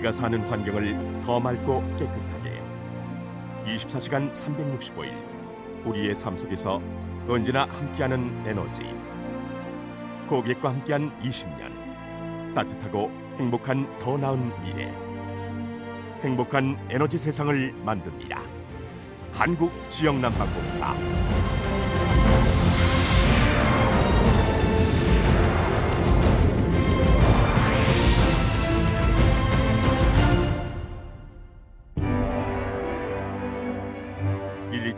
우리가 사는 환경을 더 맑고 깨끗하게. 24시간 365일 우리의 삶 속에서 언제나 함께하는 에너지. 고객과 함께한 20년 따뜻하고 행복한 더 나은 미래. 행복한 에너지 세상을 만듭니다. 한국 지역난방공사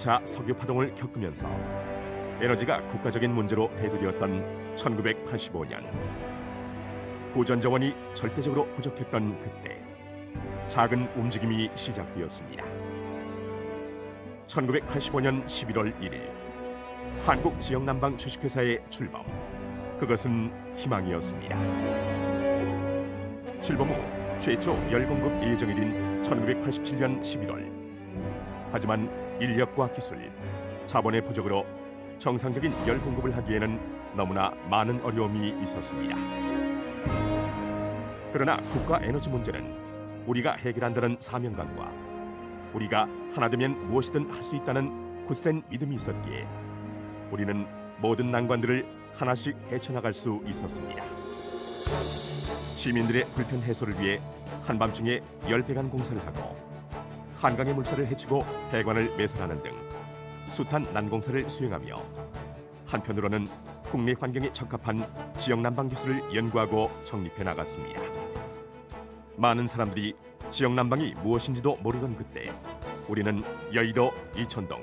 차 석유 파동을 겪으면서 에너지가 국가적인 문제로 대두되었던 1985년 보전 자원이 절대적으로 부족했던 그때 작은 움직임이 시작되었습니다. 1985년 11월 1일 한국 지역 난방 주식회사의 출범 그것은 희망이었습니다. 출범 후 최초 열 공급 예정일인 1987년 11월 하지만 인력과 기술, 자본의 부족으로 정상적인 열 공급을 하기에는 너무나 많은 어려움이 있었습니다. 그러나 국가 에너지 문제는 우리가 해결한다는 사명감과 우리가 하나 되면 무엇이든 할 수 있다는 굳센 믿음이 있었기에 우리는 모든 난관들을 하나씩 헤쳐나갈 수 있었습니다. 시민들의 불편 해소를 위해 한밤중에 열배관 공사를 하고 한강의 물살을 헤치고 해관을 매설하는 등 숱한 난공사를 수행하며 한편으로는 국내 환경에 적합한 지역 난방 기술을 연구하고 정립해 나갔습니다. 많은 사람들이 지역 난방이 무엇인지도 모르던 그때 우리는 여의도 이천동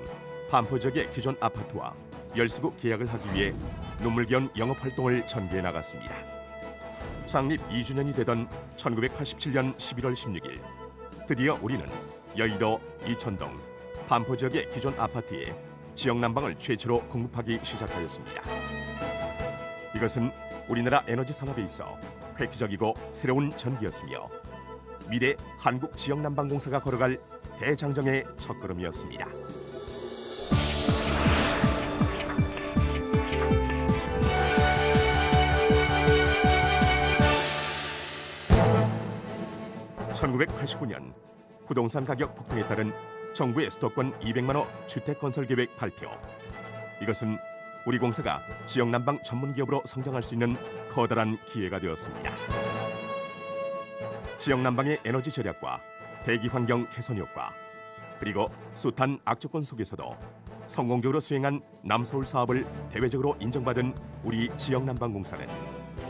반포 지역의 기존 아파트와 열수구 계약을 하기 위해 눈물겨운 영업 활동을 전개해 나갔습니다. 창립 2주년이 되던 1987년 11월 16일 드디어 우리는 여의도 이천동 반포 지역의 기존 아파트에 지역 난방을 최초로 공급하기 시작하였습니다. 이것은 우리나라 에너지 산업에 있어 획기적이고 새로운 전기였으며 미래 한국 지역 난방 공사가 걸어갈 대장정의 첫걸음이었습니다. (1989년) 부동산 가격 폭등에 따른 정부의 수도권 200만 호 주택 건설 계획 발표. 이것은 우리 공사가 지역 난방 전문 기업으로 성장할 수 있는 커다란 기회가 되었습니다. 지역 난방의 에너지 절약과 대기 환경 개선 효과 그리고 숱한 악조건 속에서도 성공적으로 수행한 남서울 사업을 대외적으로 인정받은 우리 지역 난방 공사는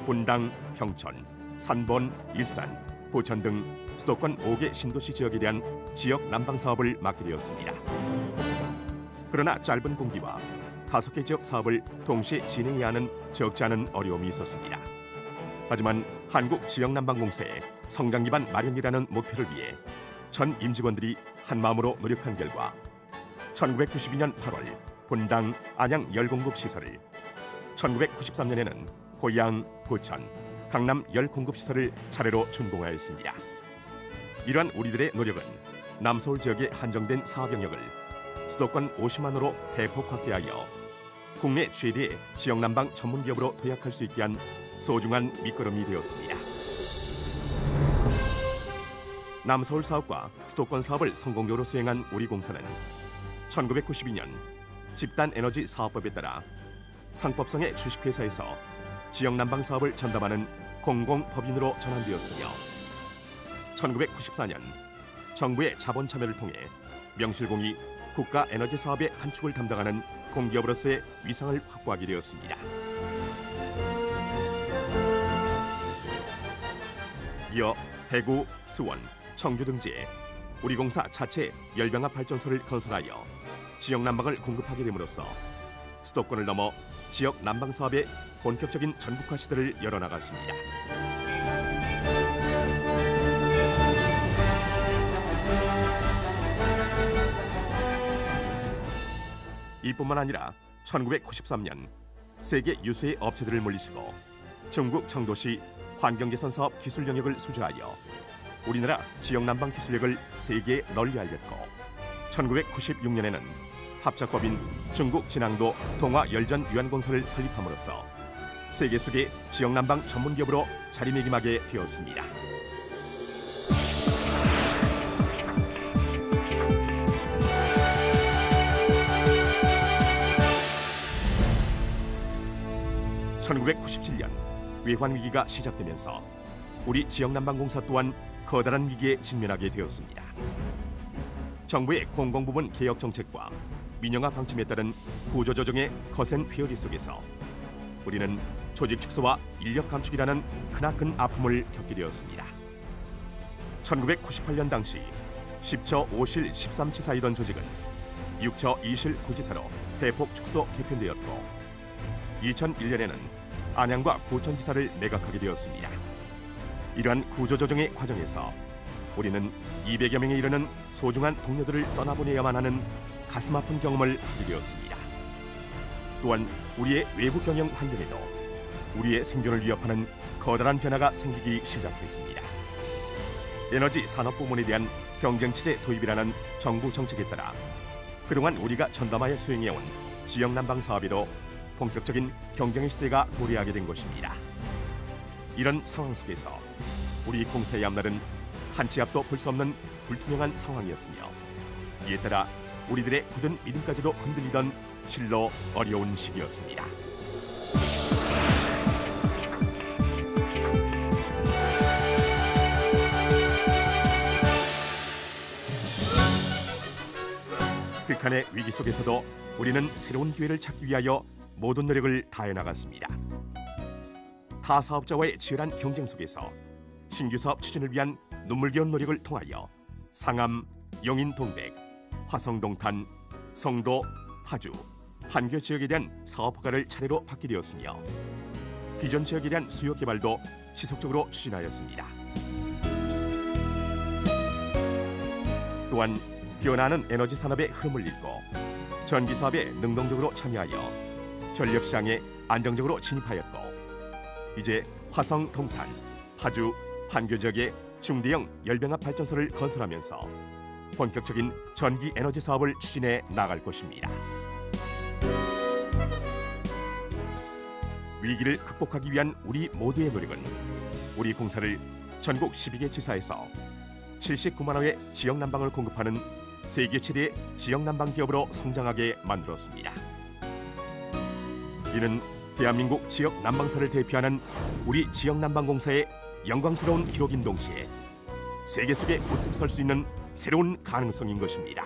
분당, 평천, 산본, 일산, 부천 등 수도권 5개 신도시 지역에 대한 지역 난방 사업을 맡게 되었습니다. 그러나 짧은 공기와 다섯 개 지역 사업을 동시에 진행해야 하는 적지 않은 어려움이 있었습니다. 하지만 한국 지역난방공사의 성장 기반 마련이라는 목표를 위해 전 임직원들이 한 마음으로 노력한 결과 1992년 8월 분당 안양 열공급 시설을 1993년에는 고양, 부천, 강남 열 공급 시설을 차례로 준공하였습니다. 이러한 우리들의 노력은 남서울 지역의 한정된 사업 영역을 수도권 50만으로 대폭 확대하여 국내 최대의 지역 난방 전문 기업으로 도약할 수 있게 한 소중한 밑거름이 되었습니다. 남서울 사업과 수도권 사업을 성공적으로 수행한 우리 공사는 1992년 집단 에너지 사업법에 따라 상법성의 주식회사에서 지역 난방 사업을 전담하는 공공법인으로 전환되었으며 1994년 정부의 자본 참여를 통해 명실공히 국가 에너지 사업의 한 축을 담당하는 공기업으로서의 위상을 확보하게 되었습니다. 이어 대구, 수원, 청주 등지에 우리 공사 자체 열병합 발전소를 건설하여 지역 난방을 공급하게 됨으로써 수도권을 넘어 지역 난방 사업의 본격적인 전국화 시대를 열어나갔습니다. 이뿐만 아니라 1993년 세계 유수의 업체들을 물리치고 중국 청도시 환경개선 사업 기술 영역을 수주하여 우리나라 지역 난방 기술력을 세계에 널리 알렸고 1996년에는 합작법인 중국 진앙도 동화 열전 유한공사를 설립함으로써 세계 속의 지역 난방 전문 기업으로 자리매김하게 되었습니다. 1997년 외환 위기가 시작되면서 우리 지역 난방공사 또한 커다란 위기에 직면하게 되었습니다. 정부의 공공부문 개혁 정책과 민영화 방침에 따른 구조 조정의 거센 회오리 속에서 우리는 조직 축소와 인력 감축이라는 크나큰 아픔을 겪게 되었습니다. 1998년 당시 10처 5실 13지사이던 조직은 6처 2실 9지사로 대폭 축소 개편되었고 2001년에는 안양과 고천지사를 매각하게 되었습니다. 이러한 구조조정의 과정에서 우리는 200여 명에 이르는 소중한 동료들을 떠나보내야만 하는 가슴 아픈 경험을 하게 되었습니다. 또한 우리의 외부 경영 환경에도 우리의 생존을 위협하는 커다란 변화가 생기기 시작했습니다. 에너지 산업 부문에 대한 경쟁 체제 도입이라는 정부 정책에 따라 그동안 우리가 전담하여 수행해온 지역 난방 사업에도 본격적인 경쟁의 시대가 도래하게 된 것입니다. 이런 상황 속에서 우리 공사의 앞날은 한치 앞도 볼 수 없는 불투명한 상황이었으며 이에 따라 우리들의 굳은 믿음까지도 흔들리던 실로 어려운 시기였습니다. 극한의 위기 속에서도 우리는 새로운 기회를 찾기 위하여 모든 노력을 다해 나갔습니다. 타 사업자와의 치열한 경쟁 속에서 신규 사업 추진을 위한 눈물겨운 노력을 통하여 상암, 영인 동백, 화성 동탄, 성도, 파주, 판교 지역에 대한 사업 허가를 차례로 받게 되었으며 기존 지역에 대한 수요 개발도 지속적으로 추진하였습니다. 또한 변화하는 에너지 산업의 흐름을 읽고 전기 사업에 능동적으로 참여하여 전력 시장에 안정적으로 진입하였고 이제 화성 동탄, 파주, 판교 지역에 중대형 열병합 발전소를 건설하면서 본격적인 전기 에너지 사업을 추진해 나갈 것입니다. 위기를 극복하기 위한 우리 모두의 노력은 우리 공사를 전국 12개 지사에서 79만 호의 지역 난방을 공급하는 세계 최대의 지역 난방 기업으로 성장하게 만들었습니다. 이는 대한민국 지역 난방사를 대표하는 우리 지역 난방공사의 영광스러운 기록인 동시에 세계 속에 우뚝 설 수 있는 새로운 가능성인 것입니다.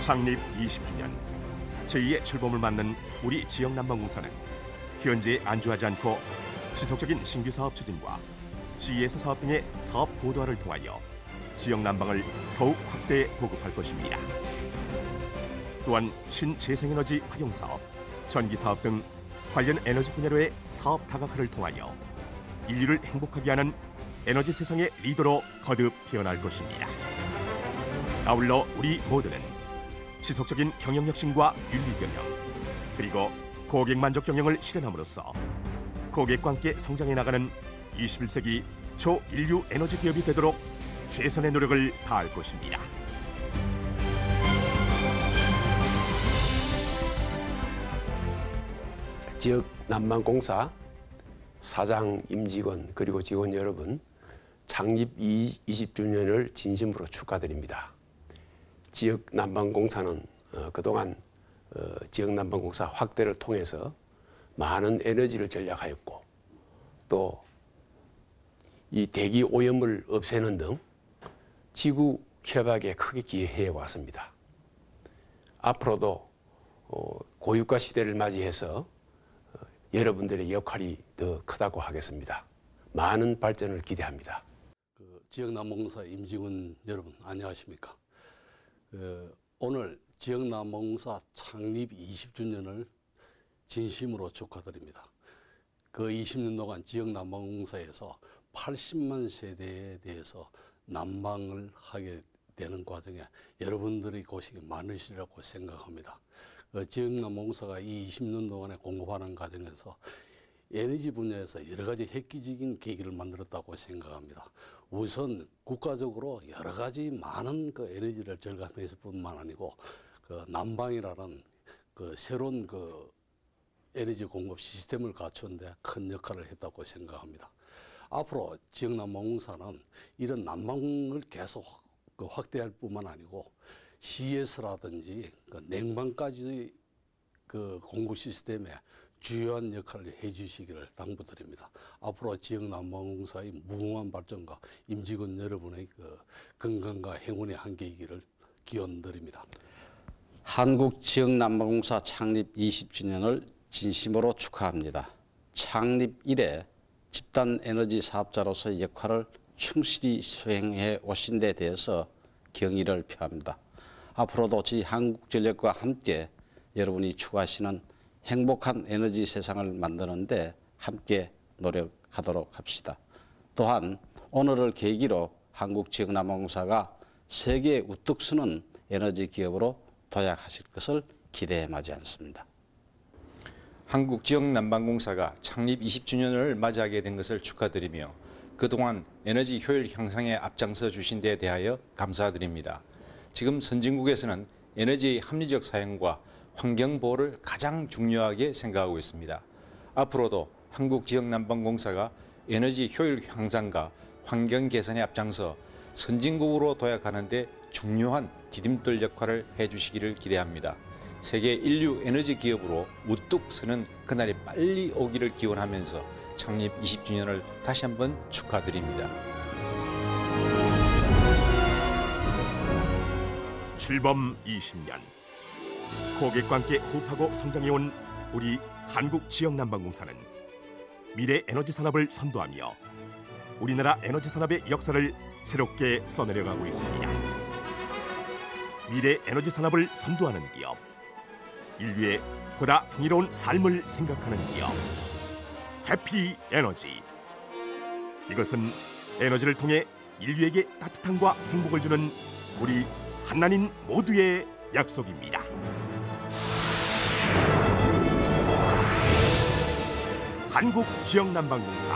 창립 20주년 제2의 출범을 맞는 우리 지역 난방공사는 현재에 안주하지 않고 지속적인 신규 사업 추진과 CES 사업 등의 사업 고도화를 통하여 지역 난방을 더욱 확대 보급할 것입니다. 또한 신재생에너지 활용 사업, 전기 사업 등 관련 에너지 분야로의 사업 다각화를 통하여 인류를 행복하게 하는 에너지 세상의 리더로 거듭 태어날 것입니다. 아울러 우리 모두는 지속적인 경영 혁신과 윤리 경영 그리고 고객 만족 경영을 실현함으로써 고객과 함께 성장해 나가는 21세기 초인류 에너지 기업이 되도록 최선의 노력을 다할 것입니다. 지역 난방공사 사장 임직원 그리고 직원 여러분 창립 20주년을 진심으로 축하드립니다. 지역 난방공사는 어, 그동안 어, 지역 난방공사 확대를 통해서 많은 에너지를 절약하였고 또 이 대기 오염을 없애는 등 지구 협약에 크게 기여해 왔습니다. 앞으로도 어, 고유가 시대를 맞이해서 여러분들의 역할이 더 크다고 하겠습니다. 많은 발전을 기대합니다. 그 지역남공사 임직원 여러분 안녕하십니까? 그 오늘 지역남공사 창립 20주년을 진심으로 축하드립니다. 그 20년 동안 지역난방공사에서 80만 세대에 대해서 난방을 하게 되는 과정에 여러분들의 고생이 많으시라고 생각합니다. 그 지역난방공사가 이 20년 동안에 공급하는 과정에서 에너지 분야에서 여러 가지 획기적인 계기를 만들었다고 생각합니다. 우선 국가적으로 여러 가지 많은 그 에너지를 절감했을 뿐만 아니고 그 난방이라는 그 새로운 그 에너지 공급 시스템을 갖추는데 큰 역할을 했다고 생각합니다. 앞으로 지역 난방공사는 이런 난방을 계속 그 확대할 뿐만 아니고 CS라든지 그 냉방까지 그 공급 시스템에 주요한 역할을 해주시기를 당부드립니다. 앞으로 지역 난방공사의 무궁한 발전과 임직원 여러분의 그 건강과 행운의 한계이기를 기원드립니다. 한국지역난방공사 창립 20주년을 진심으로 축하합니다. 창립 이래 집단 에너지 사업자로서의 역할을 충실히 수행해 오신 데 대해서 경의를 표합니다. 앞으로도 저희 한국전력과 함께 여러분이 추구하시는 행복한 에너지 세상을 만드는데 함께 노력하도록 합시다. 또한 오늘을 계기로 한국지역난방공사가 세계 우뚝 서는 에너지 기업으로 도약하실 것을 기대해 마지 않습니다. 한국지역난방공사가 창립 20주년을 맞이하게 된 것을 축하드리며 그동안 에너지 효율 향상에 앞장서 주신 데 대하여 감사드립니다. 지금 선진국에서는 에너지의 합리적 사용과 환경 보호를 가장 중요하게 생각하고 있습니다. 앞으로도 한국지역난방공사가 에너지 효율 향상과 환경 개선에 앞장서 선진국으로 도약하는 데 중요한 디딤돌 역할을 해주시기를 기대합니다. 세계 인류 에너지 기업으로 우뚝 서는 그날이 빨리 오기를 기원하면서 창립 20주년을 다시 한번 축하드립니다. 출범 20년 고객과 함께 호흡하고 성장해온 우리 한국 지역난방공사는 미래 에너지 산업을 선도하며 우리나라 에너지 산업의 역사를 새롭게 써내려가고 있습니다. 미래 에너지 산업을 선도하는 기업, 인류의 보다 풍요로운 삶을 생각하는 기업, 해피 에너지. 이것은 에너지를 통해 인류에게 따뜻함과 행복을 주는 우리 한나인 모두의 약속입니다. 한국 지역난방공사